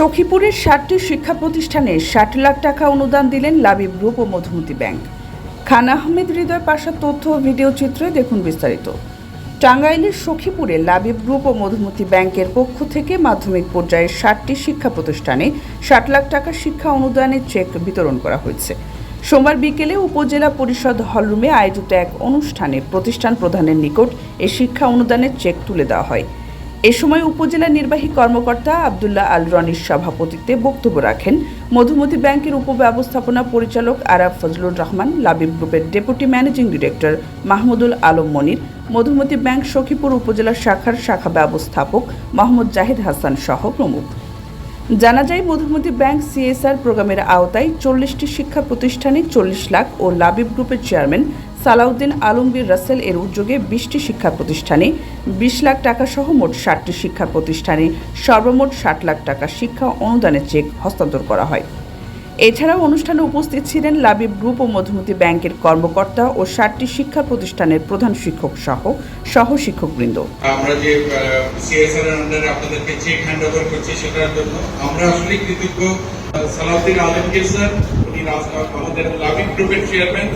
সখীপুরের ষাটটি শিক্ষা প্রতিষ্ঠানে ষাট লাখ টাকা অনুদান দিলেন লাবিব গ্রুপ ও মধুমতি ব্যাংক। খান আহমেদ হৃদয় পাশা তথ্য ও ভিডিও চিত্রে দেখুন বিস্তারিত। টাঙ্গাইলের সখীপুরে লাবিব গ্রুপ ও মধুমতি ব্যাংকের পক্ষ থেকে মাধ্যমিক পর্যায়ে ষাটটি শিক্ষা প্রতিষ্ঠানে ষাট লাখ টাকা শিক্ষা অনুদানের চেক বিতরণ করা হয়েছে। সোমবার বিকেলে উপজেলা পরিষদ হলরুমে আয়োজিত এক অনুষ্ঠানে প্রতিষ্ঠান প্রধানের নিকট এ শিক্ষা অনুদানের চেক তুলে দেওয়া হয়। এ সময় উপজেলা নির্বাহী কর্মকর্তা আবদুল্লাহ আল রনির সভাপতিত্বে বক্তব্য রাখেন মধুমতি ব্যাংকের উপব্যবস্থাপনা পরিচালক আরাফ ফজলুর রহমান, লাবিব গ্রুপের deputy managing director Mahmudul Alam Monir, Madhumati bank Sakhipur upazila শাখার শাখা ব্যবস্থাপক মোহাম্মদ জাহিদ হাসান সহ প্রমুখ। জানা যায়, মধুমতি ব্যাংক সিএসআর প্রোগ্রামের আওতায় চল্লিশটি শিক্ষা প্রতিষ্ঠানে চল্লিশ লাখ ও লাবিব গ্রুপের চেয়ারম্যান সালাউদ্দিন আলমগীর রাসেল এর উদ্যোগে বিশটি শিক্ষা প্রতিষ্ঠানে বিশ লাখ টাকা সহ মোট ষাটটি শিক্ষা প্রতিষ্ঠানে সর্বমোট ষাট লাখ টাকা শিক্ষা অনুদানের চেক হস্তান্তর করা হয়। এছাড়াও অনুষ্ঠানে উপস্থিত ছিলেন লাবিব গ্রুপ ও মধুমতি ব্যাংকের কর্মকর্তা ও ষাটটি শিক্ষা প্রতিষ্ঠানের প্রধান শিক্ষক সহ সহ শিক্ষকবৃন্দ। আমরা যে সিএসআর আন্ডারে আপনাদেরকে চেক হ্যান্ড ওভার করছি সেটার জন্য আমরা আসলে কৃতজ্ঞ সালাউদ্দিন আলমগীর স্যার, উনি আমাদের লাবিব গ্রুপের চেয়ারম্যান